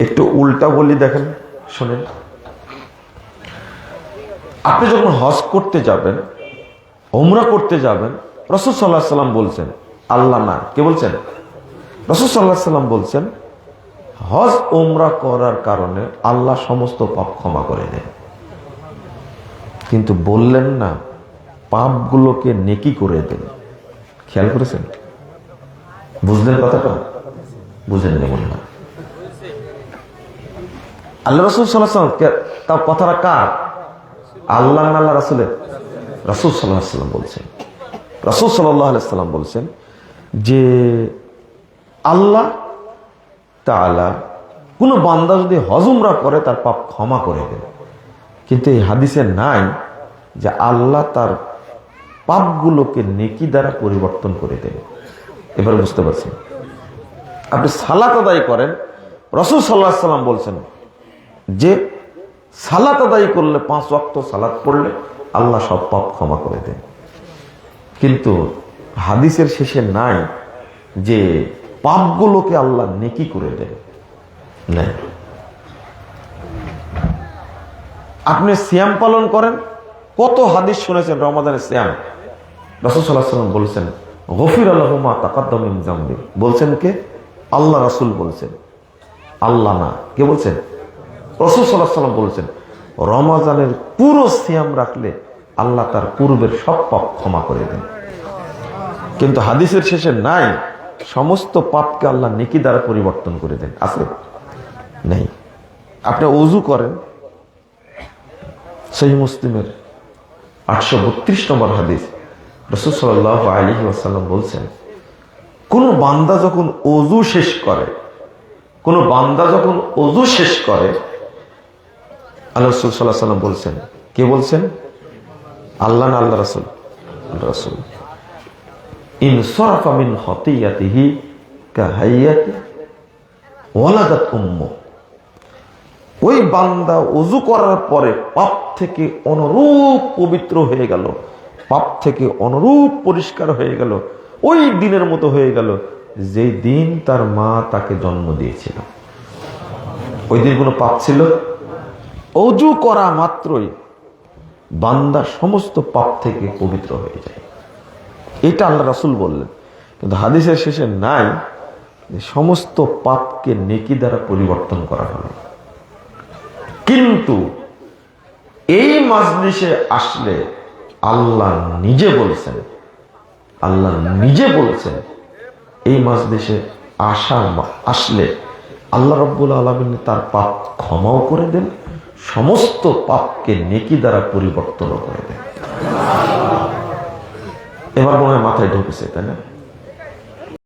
একটু উল্টা বলি দেখেন, শোনেন। আপনি যখন হজ করতে যাবেন ওমরা করতে যাবেন, রসুল সাল্লাহ সাল্লাম বলছেন, আল্লাহ না, কে বলছেন? রসুল সাল্লাহ সাল্লাম বলছেন, হজ ওমরা করার কারণে আল্লাহ সমস্ত পাপ ক্ষমা করে দেন। কিন্তু বললেন না, পাপগুলোকে নেকি করে দেন। খেয়াল করেছেন? বুঝলেন কথাটা? বুঝেন হয়। আল্লাহ রসুল সাল্লাম তার কথাটা কার? আল্লাহ আল্লাহ রাসুলের? রসুল সাল্লাম বলছেন। রসুল সাল্লাহ সাল্লাম বলছেন যে আল্লাহ তাআলা কোনো বান্দা যদি হজমরা করে, তার পাপ ক্ষমা করে দেবে কিন্তু এই হাদিসে নাই যে আল্লাহ তার পাপগুলোকে নেকি দ্বারা পরিবর্তন করে দেবে এবার বুঝতে পারছেন? আপনি সালাত আদায় করেন, রসুল সাল্লাহ সাল্লাম বলছেন যে সালাত আদায় করলে, পাঁচ ওয়াক্ত সালাত পড়লে আল্লাহ সব পাপ ক্ষমা করে দেন। কিন্তু হাদিসের শেষে নাই যে পাপগুলোকে আল্লাহ নেকি করে দেন। আপনি সিয়াম পালন করেন, কত হাদিস শুনেছেন, রমাদানের রসুল সাল্লাহ বলছেন, গফির আল্লাহমা তাকাদ্দমিন বলছেন কে? আল্লাহ রাসুল বলছেন। আল্লাহ না। কে বলছেন? রসুল সাল্লাহ সাল্লাম বলছেন, রমাজানের পুরো সিয়াম রাখলে আল্লাহ তার পূর্বের সব পাপ ক্ষমা করে দেন। কিন্তু হাদিসের শেষে নাই, সমস্ত পাপকে আল্লাহ নেকি দ্বারা পরিবর্তন করে দেন। আছে? নেই। আপনি অজু করেন সেই মুসলিমের আটশো বত্রিশ নম্বর হাদিস, রসুল সাল্লাহ আলী ওয়াসাল্লাম বলছেন, কোন বান্দা যখন অজু শেষ করে, কোন বান্দা যখন অজু শেষ করে আল্লাহ রসুল সাল্লাহ সাল্লাম বলছেন। কে বলছেন? আল্লাহ না আল্লাহ রসুল? রসুল। ইন সরাফা মিন হতিয়াতিহি কাহাইয়াতি ওয়ালাদাত উম্মু। ওই বান্দা অজু করার পরে পাপ থেকে অনুরূপ পবিত্র হয়ে গেল। পাপ থেকে অনুরূপ পরিষ্কার হয়ে গেল। ওই দিনের মতো হয়ে গেল যে দিন তার মা তাকে জন্ম দিয়েছিল। ওই দিন কোনো পাপ ছিল? অজু করা মাত্রই বান্দা সমস্ত পাপ থেকে পবিত্র হয়ে যায়। এটা আল্লাহ রাসুল বললেন। কিন্তু হাদিসের শেষে নাই সমস্ত পাপকে নেকি দ্বারা পরিবর্তন করা হলো। কিন্তু এই মাজলিসে আসলে আল্লাহ নিজে বলেছেন, আল্লাহ নিজে বলেছেন, এই মাজলিসে আসা আসলে আল্লাহ রব্বুল আলমিন তার পাপ ক্ষমাও করে দেন সমস্ত পাপকে নেকি দ্বারা পরিবর্তন করে দেয়। এবার মনে হয় মাথায় ঢুকেছে তাই না?